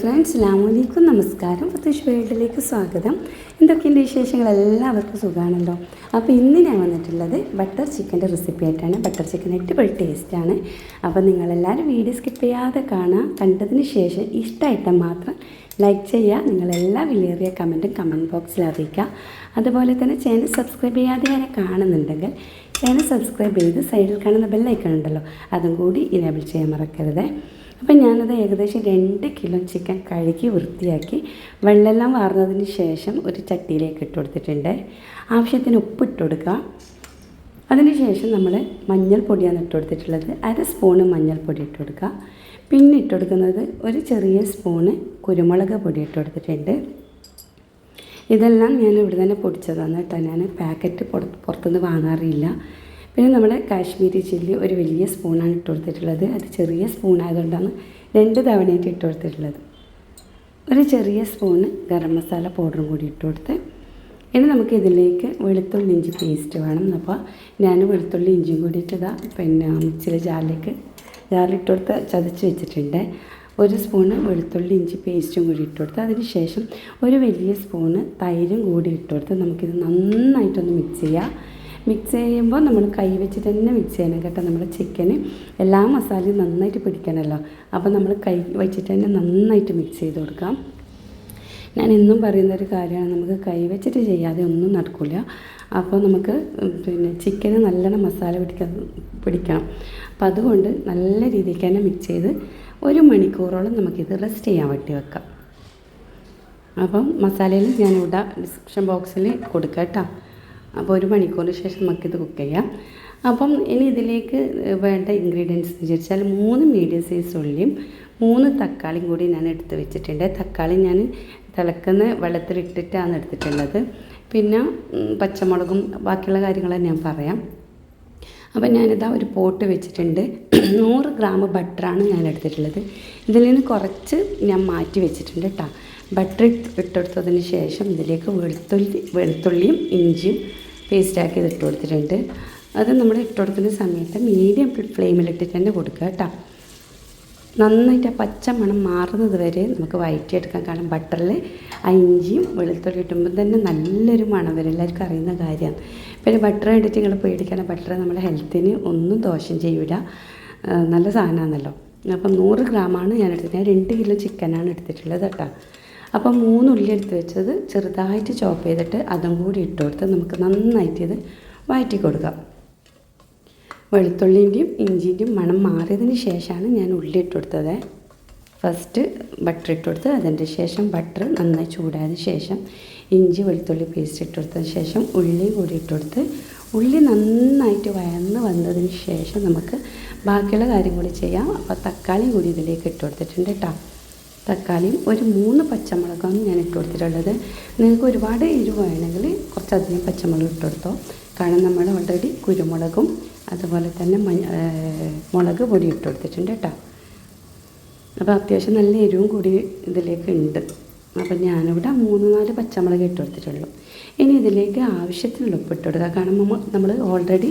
Friends അലാമലൈക്കും നമസ്കാരം. പ്രത്യേകിച്ച് വേൾഡിലേക്ക് സ്വാഗതം. എന്തൊക്കെയുണ്ട് വിശേഷങ്ങൾ? എല്ലാവർക്കും സുഖമാണല്ലോ അപ്പോൾ ഇന്ന് ഞാൻ വന്നിട്ടുള്ളത് ബട്ടർ ചിക്കന്റെ റെസിപ്പി ആയിട്ടാണ്. ബട്ടർ ചിക്കൻ അടിപൊളി ടേസ്റ്റാണ് അപ്പോൾ നിങ്ങളെല്ലാവരും വീഡിയോ സ്കിപ്പ് ചെയ്യാതെ കാണുക. കണ്ടതിന് ശേഷം ഇഷ്ടമായിട്ട് മാത്രം ലൈക്ക് ചെയ്യുക. നിങ്ങളെല്ലാ വിലയേറിയ കമന്റും കമന്റ് ബോക്സിൽ അറിയിക്കുക. അതുപോലെ തന്നെ ചാനൽ സബ്സ്ക്രൈബ് ചെയ്യാതെ ഞാൻ കാണുന്നുണ്ടെങ്കിൽ ചാനൽ സബ്സ്ക്രൈബ് ചെയ്ത് സൈഡിൽ കാണുന്ന ബെല്ലൈക്കൺ ഉണ്ടല്ലോ അതും കൂടി ഇനേബിൾ ചെയ്യാൻ മറക്കരുത്. അപ്പം ഞാനത് ഏകദേശം രണ്ട് കിലോ ചിക്കൻ കഴുകി വൃത്തിയാക്കി വെള്ളമെല്ലാം വാർന്നതിന് ശേഷം ഒരു ചട്ടിയിലേക്ക് ഇട്ട് കൊടുത്തിട്ടുണ്ട്. ആവശ്യത്തിന് ഉപ്പ് ഇട്ട് കൊടുക്കുക. അതിനുശേഷം നമ്മൾ മഞ്ഞൾപ്പൊടിയാണ് ഇട്ട് കൊടുത്തിട്ടുള്ളത്. അര സ്പൂണ് മഞ്ഞൾപ്പൊടി ഇട്ട് കൊടുക്കുക. പിന്നെ ഇട്ട് കൊടുക്കുന്നത് ഒരു ചെറിയ സ്പൂണ് കുരുമുളക് പൊടി ഇട്ട് കൊടുത്തിട്ടുണ്ട്. ഇതെല്ലാം ഞാൻ ഇവിടെ തന്നെ പൊടിച്ചതാണ് കേട്ടോ. ഞാൻ പാക്കറ്റ് പുറത്തുനിന്ന് വാങ്ങാറില്ല. പിന്നെ നമ്മൾ കാശ്മീരി ചില്ലി ഒരു വലിയ സ്പൂണാണ് ഇട്ട് കൊടുത്തിട്ടുള്ളത് അത് ചെറിയ സ്പൂൺ ആയതുകൊണ്ടാണ് രണ്ട് തവണയായിട്ട് ഇട്ട് കൊടുത്തിട്ടുള്ളത് ഒരു ചെറിയ സ്പൂണ് ഗരം മസാല പൗഡറും കൂടി ഇട്ട് കൊടുത്ത് ഇനി നമുക്ക് ഇതിലേക്ക് വെളുത്തുള്ളി ഇഞ്ചി പേസ്റ്റ് വേണം. അപ്പോൾ ഞാൻ വെളുത്തുള്ളി ഇഞ്ചിയും കൂടിയിട്ട് ഇതാ പിന്നെ മിക്സിയിലെ ജാറിലേക്ക് ജാറിലിട്ട് കൊടുത്ത് ചതച്ച് വെച്ചിട്ടുണ്ട്. ഒരു സ്പൂണ് വെളുത്തുള്ളി ഇഞ്ചി പേസ്റ്റും കൂടി ഇട്ട് കൊടുത്ത് അതിന് ശേഷം ഒരു വലിയ സ്പൂണ് തൈരും കൂടി ഇട്ട് കൊടുത്ത് നമുക്കിത് നന്നായിട്ടൊന്ന് മിക്സ് ചെയ്യാം. മിക്സ് ചെയ്യുമ്പോൾ നമ്മൾ കൈ വെച്ചിട്ട് തന്നെ മിക്സ് ചെയ്യണം കേട്ടോ. നമ്മൾ ചിക്കന് എല്ലാ മസാലയും നന്നായിട്ട് പിടിക്കണമല്ലോ അപ്പോൾ നമ്മൾ കൈ വെച്ചിട്ട് തന്നെ നന്നായിട്ട് മിക്സ് ചെയ്ത് കൊടുക്കാം. ഞാൻ എന്നും പറയുന്ന ഒരു കാര്യമാണ്. നമുക്ക് കൈ വെച്ചിട്ട് ചെയ്യാതെ ഒന്നും നടക്കില്ല അപ്പോൾ നമുക്ക് പിന്നെ ചിക്കന് നല്ലോണം മസാല പിടിക്കാൻ പിടിക്കണം. അപ്പം അതുകൊണ്ട് നല്ല രീതിക്ക് തന്നെ മിക്സ് ചെയ്ത് ഒരു മണിക്കൂറോളം നമുക്കിത് റെസ്റ്റ് ചെയ്യാൻ വേണ്ടി വെക്കാം. അപ്പം മസാലയിൽ ഞാനിവിടെ ഡിസ്ക്രിപ്ഷൻ ബോക്സിൽ കൊടുക്കാം കേട്ടോ. അപ്പോൾ ഒരു മണിക്കൂറിന് ശേഷം നമുക്കിത് കുക്ക് ചെയ്യാം. അപ്പം ഇനി ഇതിലേക്ക് വേണ്ട ഇൻഗ്രീഡിയൻസ് എന്ന് വെച്ചാൽ മൂന്ന് മീഡിയം സൈസ് ഉള്ളിയും മൂന്ന് തക്കാളിയും കൂടി ഞാൻ എടുത്ത് വെച്ചിട്ടുണ്ട്. തക്കാളി ഞാൻ തിളക്കുന്ന വെള്ളത്തിലിട്ടിട്ടാണ് എടുത്തിട്ടുള്ളത്. പിന്നെ പച്ചമുളകും ബാക്കിയുള്ള കാര്യങ്ങൾ ഞാൻ പറയാം. അപ്പം ഞാനിതാ ഒരു പോട്ട് വെച്ചിട്ടുണ്ട്. നൂറ് ഗ്രാം ബട്ടറാണ് ഞാൻ എടുത്തിട്ടുള്ളത്. ഇതിൽ നിന്ന് കുറച്ച് ഞാൻ മാറ്റി വെച്ചിട്ടുണ്ട് കേട്ടോ ബട്ടർ ഇട്ടെടുത്തതിന് ശേഷം ഇതിലേക്ക് വെളുത്തുള്ളി വെളുത്തുള്ളിയും ഇഞ്ചിയും പേസ്റ്റാക്കി ഇട്ട് കൊടുത്തിട്ടുണ്ട്. അത് നമ്മൾ ഇട്ട് കൊടുക്കുന്ന സമയത്ത് മീഡിയം ഫ്ലെയിമിലിട്ടിട്ട് തന്നെ കൊടുക്കുക കേട്ടോ. നന്നായിട്ട് ആ പച്ച മണം മാറുന്നത് വരെ നമുക്ക് വയറ്റിയെടുക്കാൻ കാരണം ബട്ടറിൽ ആ ഇഞ്ചിയും വെളുത്തുള്ളി ഇട്ടുമ്പോൾ തന്നെ നല്ലൊരു മണം വരും. എല്ലാവർക്കും അറിയുന്ന കാര്യമാണ്. പിന്നെ ബട്ടർ കണ്ടിട്ട് നിങ്ങൾ പേടിക്കണം ബട്ടർ നമ്മുടെ ഹെൽത്തിന് ഒന്നും ദോഷം ചെയ്യില്ല നല്ല സാധനമാണല്ലോ. അപ്പം നൂറ് ഗ്രാമാണ് ഞാൻ എടുത്തിട്ട് ഞാൻ രണ്ട് കിലോ ചിക്കനാണ് എടുത്തിട്ടുള്ളത് കേട്ടോ. അപ്പം മൂന്ന് ഉള്ളി എടുത്ത് വെച്ചത് ചെറുതായിട്ട് ചോപ്പ് ചെയ്തിട്ട് അതും കൂടി ഇട്ട് കൊടുത്ത് നമുക്ക് നന്നായിട്ട് ഇത് വഴറ്റി കൊടുക്കാം വെളുത്തുള്ളിന്റെയും ഇഞ്ചിന്റെയും മണം മാറിയതിന് ശേഷമാണ് ഞാൻ ഉള്ളി ഇട്ട് കൊടുത്തത്. ഫസ്റ്റ് ബട്ടർ ഇട്ട് കൊടുത്ത് അതിന്റെ ശേഷം ബട്ടർ നന്നായി ചൂടായതിന് ശേഷം ഇഞ്ചി വെളുത്തുള്ളി പേസ്റ്റ് ഇട്ട് കൊടുത്തതിന് ശേഷം ഉള്ളി കൂടി ഇട്ട് കൊടുത്ത് ഉള്ളി നന്നായിട്ട് വയന്ന് വന്നതിന് ശേഷം നമുക്ക് ബാക്കിയുള്ള കാര്യം കൂടി ചെയ്യാം. അപ്പോൾ തക്കാളി കൂടി ഇതിലേക്ക് ഇട്ട് കൊടുത്തിട്ടുണ്ട് കേട്ടോ തക്കാളിയും ഒരു മൂന്ന് പച്ചമുളകാണ് ഞാൻ ഇട്ട് കൊടുത്തിട്ടുള്ളത്. നിങ്ങൾക്ക് ഒരുപാട് എരിവ് വേണമെങ്കിൽ കുറച്ചധികം പച്ചമുളക് ഇട്ട് കൊടുത്തോ. കാരണം നമ്മൾ ഓൾറെഡി കുരുമുളകും അതുപോലെ തന്നെ മഞ്ഞ മുളക് പൊടി ഇട്ട് കൊടുത്തിട്ടുണ്ട് കേട്ടോ. അപ്പോൾ അത്യാവശ്യം നല്ല എരിവും കൂടി ഇതിലേക്ക് ഉണ്ട്. അപ്പം ഞാനിവിടെ മൂന്ന് നാല് പച്ചമുളക് ഇട്ട് കൊടുത്തിട്ടുള്ളൂ. ഇനി ഇതിലേക്ക് ആവശ്യത്തിനുള്ള ഉപ്പ് ഇട്ട് കൊടുക്കുക. കാരണം നമ്മൾ ഓൾറെഡി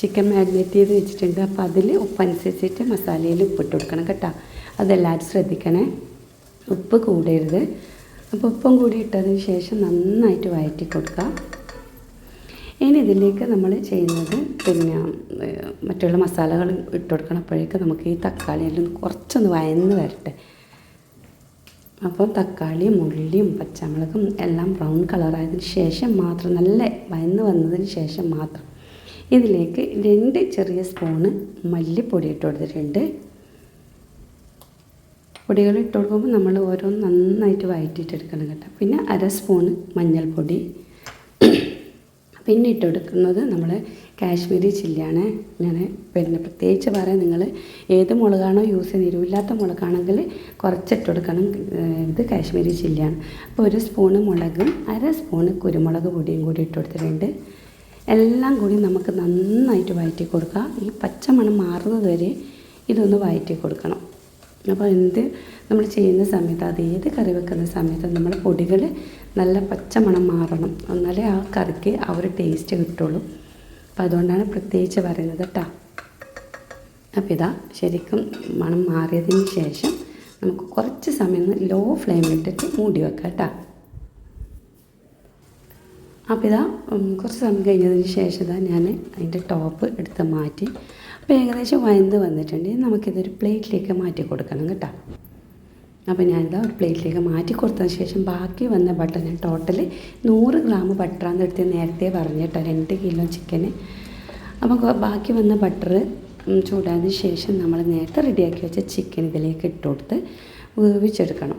ചിക്കൻ മാരിനേറ്റ് ചെയ്ത് വെച്ചിട്ടുണ്ട്. അപ്പോൾ അതിൽ ഉപ്പനുസരിച്ചിട്ട് മസാലയിൽ ഉപ്പിട്ട് കൊടുക്കണം കേട്ടോ. അതെല്ലാവരും ശ്രദ്ധിക്കണേ. ഉപ്പ് കൂടരുത്. അപ്പോൾ ഉപ്പും കൂടി ഇട്ടതിന് ശേഷം നന്നായിട്ട് വഴറ്റി കൊടുക്കുക. ഇനി ഇതിലേക്ക് നമ്മൾ ചെയ്യുന്നത് പിന്നെ മറ്റുള്ള മസാലകൾ ഇട്ട് കൊടുക്കണം അപ്പോഴേക്ക് നമുക്ക് ഈ തക്കാളി എല്ലാം കുറച്ചൊന്ന് വയന്ന് വരട്ടെ. അപ്പോൾ തക്കാളിയും ഉള്ളിയും പച്ചമുളകും എല്ലാം ബ്രൗൺ കളറായതിന് ശേഷം മാത്രം നല്ല വയന്ന് വന്നതിന് ശേഷം മാത്രം ഇതിലേക്ക് രണ്ട് ചെറിയ സ്പൂണ് മല്ലിപ്പൊടി ഇട്ട് കൊടുത്തിട്ടുണ്ട്. പൊടികൾ ഇട്ട് കൊടുക്കുമ്പോൾ നമ്മൾ ഓരോന്ന് നന്നായിട്ട് വഴറ്റിയിട്ടെടുക്കണം കേട്ടോ. പിന്നെ അര സ്പൂണ് മഞ്ഞൾപ്പൊടി. പിന്നെ ഇട്ട് കൊടുക്കുന്നത് നമ്മൾ കാശ്മീരി ചില്ലിയാണ്. ഞാൻ പിന്നെ പ്രത്യേകിച്ച് പറയാം നിങ്ങൾ ഏത് മുളകാണോ യൂസ് ചെയ്യുന്നത് എരിവില്ലാത്ത മുളകാണെങ്കിൽ കുറച്ചിട്ട് കൊടുക്കണം. ഇത് കാശ്മീരി ചില്ലിയാണ്. അപ്പോൾ ഒരു സ്പൂണ് മുളകും അര സ്പൂണ് കുരുമുളക് പൊടിയും കൂടി ഇട്ട് കൊടുത്തിട്ടുണ്ട്. എല്ലാം കൂടി നമുക്ക് നന്നായിട്ട് വഴറ്റി കൊടുക്കുക ഈ പച്ചമണം മാറുന്നത് വരെ ഇതൊന്ന് വഴറ്റി കൊടുക്കണം. അപ്പോൾ എന്ത് നമ്മൾ ചെയ്യുന്ന സമയത്ത് അത് ഏത് കറി വെക്കുന്ന സമയത്ത് നമ്മൾ പൊടികൾ നല്ല പച്ചമണം മാറണം. എന്നാലേ ആ കറിക്ക് ആ ഒരു ടേസ്റ്റ് കിട്ടുള്ളൂ. അപ്പോൾ അതുകൊണ്ടാണ് പ്രത്യേകിച്ച് പറയുന്നത് കേട്ടോ അപ്പോൾ ഇതാ ശരിക്കും മണം മാറിയതിന് ശേഷം നമുക്ക് കുറച്ച് സമയം ലോ ഫ്ലെയിമിലിട്ടിട്ട് മൂടി വെക്കാം കേട്ടോ അപ്പോൾ ഇതാ കുറച്ച് സമയം കഴിഞ്ഞതിന് ശേഷം ഇതാ ഞാൻ അതിന്റെ ടോപ്പ് എടുത്ത് മാറ്റി. അപ്പോൾ ഏകദേശം വയന്ന് വന്നിട്ടുണ്ട്. ഇനി നമുക്കിതൊരു പ്ലേറ്റിലേക്ക് മാറ്റി കൊടുക്കണം കേട്ടോ. അപ്പോൾ ഞാനിതാ ഒരു പ്ലേറ്റിലേക്ക് മാറ്റി കൊടുത്തതിന് ശേഷം ബാക്കി വന്ന ബട്ടർ ഞാൻ ടോട്ടൽ നൂറ് ഗ്രാം ബട്ടറാന്ന് എടുത്ത് നേരത്തെ പറഞ്ഞു കേട്ടോ രണ്ട് കിലോ ചിക്കന് അപ്പോൾ ബാക്കി വന്ന ബട്ടർ ചൂടാതിന് ശേഷം നമ്മൾ നേരത്തെ റെഡിയാക്കി വെച്ച ചിക്കൻ ഇതിലേക്ക് ഇട്ട് കൊടുത്ത് വേവിച്ചെടുക്കണം.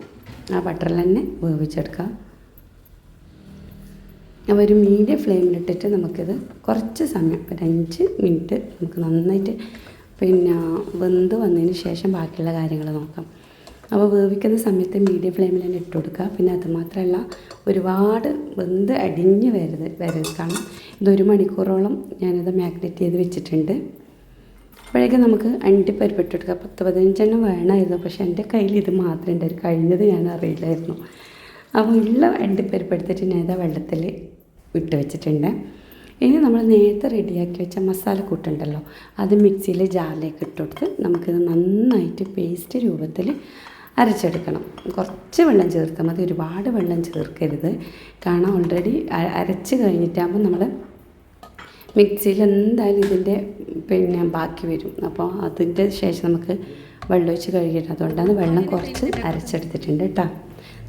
ആ ബട്ടറിൽ തന്നെ വേവിച്ചെടുക്കുക അപ്പോൾ ഒരു മീഡിയം ഫ്ലെയിമിലിട്ടിട്ട് നമുക്കിത് കുറച്ച് സമയം ഒരു അഞ്ച് മിനിറ്റ് നമുക്ക് നന്നായിട്ട് പിന്നെ വെന്ത് വന്നതിന് ശേഷം ബാക്കിയുള്ള കാര്യങ്ങൾ നോക്കാം. അപ്പോൾ വേവിക്കുന്ന സമയത്ത് മീഡിയം ഫ്ലെയിമിൽ തന്നെ ഇട്ട് കൊടുക്കുക. പിന്നെ അത് മാത്രമല്ല ഒരുപാട് വെന്ത് അടിഞ്ഞ് വരരുത് വരരുത്. കാരണം ഇതൊരു മണിക്കൂറോളം ഞാനത് മാഗ്നറ്റ് ചെയ്ത് വെച്ചിട്ടുണ്ട്. അപ്പോഴേക്കും നമുക്ക് അണ്ടിപ്പരിപ്പ് കൊടുക്കുക പത്ത് പതിനഞ്ചെണ്ണം വേണമായിരുന്നു. പക്ഷേ എന്റെ കയ്യിൽ ഇത് മാത്രമേ ഉണ്ടായിരുന്നു കഴിഞ്ഞത് ഞാൻ അറിയില്ലായിരുന്നു. അപ്പോൾ ഉള്ള അണ്ടിപ്പരിപ്പ് എടുത്തിട്ട് ഞാൻ ഇതാ വെള്ളത്തിൽ ഇട്ട് വെച്ചിട്ടുണ്ട്. ഇനി നമ്മൾ നേരത്തെ റെഡിയാക്കി വെച്ച മസാല കൂട്ടുണ്ടല്ലോ അത് മിക്സിയിൽ ജാറിലേക്ക് ഇട്ട് കൊടുത്ത് നമുക്കിത് നന്നായിട്ട് പേസ്റ്റ് രൂപത്തിൽ അരച്ചെടുക്കണം. കുറച്ച് വെള്ളം ചേർത്താൽ മതി ഒരുപാട് വെള്ളം ചേർക്കരുത്. കാരണം ഓൾറെഡി അരച്ച് കഴിഞ്ഞിട്ടാകുമ്പോൾ നമ്മൾ മിക്സിയിൽ എന്തായാലും ഇതിന്റെ പിന്നെ ബാക്കി വരും. അപ്പോൾ അതിന്റെ ശേഷം നമുക്ക് വെള്ളം ഒഴിച്ച് കഴുകിയിട്ട് അതുകൊണ്ടാണ് വെള്ളം കുറച്ച് അരച്ചെടുത്തിട്ടുണ്ട് കേട്ടോ.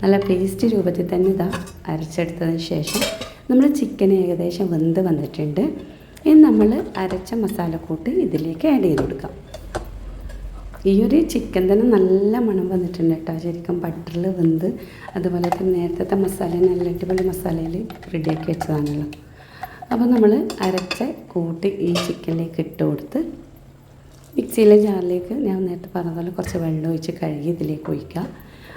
നല്ല പേസ്റ്റ് രൂപത്തിൽ തന്നെ ഇതാ അരച്ചെടുത്തതിന് ശേഷം നമ്മൾ ചിക്കൻ ഏകദേശം വെന്ത് വന്നിട്ടുണ്ട്. ഇനി നമ്മൾ അരച്ച മസാല മസാലക്കൂട്ട് ഇതിലേക്ക് ആഡ് ചെയ്ത് കൊടുക്കാം. ഈ ഒരു ചിക്കൻ തന്നെ നല്ല മണം വന്നിട്ടുണ്ട് കേട്ടോ. ശരിക്കും ബട്ടറിൽ വെന്ത് അതുപോലെ തന്നെ നേരത്തെ മസാല നല്ല അടിപൊളി മസാലയിൽ റെഡിയാക്കി വെച്ചതാണല്ലോ. അപ്പോൾ നമ്മൾ അരച്ച കൂട്ട് ഈ ചിക്കനിലേക്ക് ഇട്ട് കൊടുത്ത് മിക്സിയിലെ ജാറിലേക്ക് ഞാൻ നേരത്തെ പറഞ്ഞതുപോലെ കുറച്ച് വെള്ളം ഒഴിച്ച് കഴുകി ഇതിലേക്ക് ഒഴിക്കുക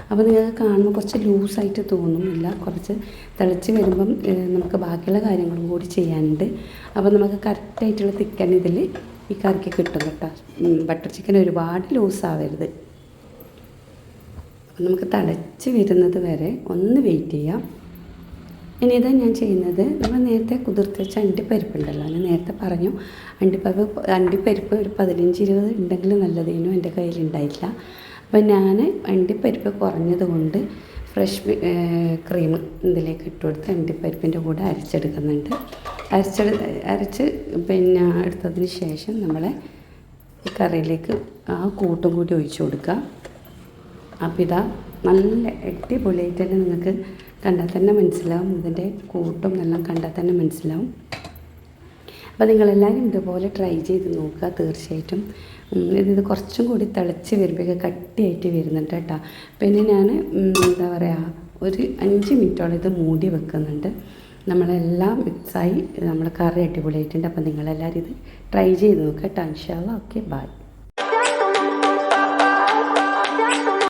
അപ്പോൾ നിങ്ങൾക്ക് കാണുമ്പോൾ കുറച്ച് ലൂസായിട്ട് തോന്നുന്നില്ല. കുറച്ച് തിളച്ച് വരുമ്പം നമുക്ക് ബാക്കിയുള്ള കാര്യങ്ങളും കൂടി ചെയ്യാനുണ്ട്. അപ്പോൾ നമുക്ക് കറക്റ്റായിട്ടുള്ള തിക്കൻ ഇതിൽ ഈ കറിക്ക് കിട്ടും കേട്ടോ. ബട്ടർ ചിക്കൻ ഒരുപാട് ലൂസാവരുത് അപ്പോൾ നമുക്ക് തിളച്ച് വരുന്നത് വരെ ഒന്ന് വെയിറ്റ് ചെയ്യാം. ഇനി ഇതാ ഞാൻ ചെയ്യുന്നത് നമ്മൾ നേരത്തെ കുതിർത്ത് വെച്ച അണ്ടിപ്പരിപ്പുണ്ടല്ലോ ഞാൻ നേരത്തെ പറഞ്ഞു അണ്ടിപ്പരിപ്പ് അണ്ടിപ്പരിപ്പ് ഒരു പതിനഞ്ച് ഇരുപത് ഉണ്ടെങ്കിൽ നല്ലതേനും എന്റെ കയ്യിലുണ്ടായില്ല. അപ്പം ഞാൻ അണ്ടിപ്പരിപ്പ് കുറഞ്ഞത് കൊണ്ട് ഫ്രഷ് ക്രീം ഇതിലേക്ക് ഇട്ട് കൊടുത്ത് അണ്ടിപ്പരിപ്പിന്റെ കൂടെ അരച്ചെടുക്കുന്നുണ്ട്. അരച്ചെടു അരച്ച് പിന്നെ എടുത്തതിന് ശേഷം നമ്മളെ കറിയിലേക്ക് ആ കൂട്ടും കൂടി ഒഴിച്ചു കൊടുക്കുക അപ്പം ഇതാ നല്ല അടിപൊളിയായിട്ട് തന്നെ നിങ്ങൾക്ക് കണ്ടാൽ തന്നെ മനസ്സിലാവും. ഇതിന്റെ കൂട്ടും എല്ലാം കണ്ടാൽ തന്നെ മനസ്സിലാവും. അപ്പോൾ നിങ്ങളെല്ലാവരും ഇതുപോലെ ട്രൈ ചെയ്ത് നോക്കുക തീർച്ചയായിട്ടും. ഇത് കുറച്ചും കൂടി തിളച്ച് വരുമ്പോഴേക്ക് കട്ടിയായിട്ട് വരുന്നുണ്ട് കേട്ടോ. പിന്നെ ഞാൻ എന്താ പറയുക ഒരു അഞ്ച് മിനിറ്റോളം ഇത് മൂടി വെക്കുന്നുണ്ട്. നമ്മളെല്ലാം മിക്സായി നമ്മൾ കറി അടിപൊളിയായിട്ടുണ്ട്. അപ്പം നിങ്ങളെല്ലാവരും ഇത് ട്രൈ ചെയ്ത് നോക്കാം കേട്ടോ. ഇൻഷാല്ല ഓക്കെ ബൈ.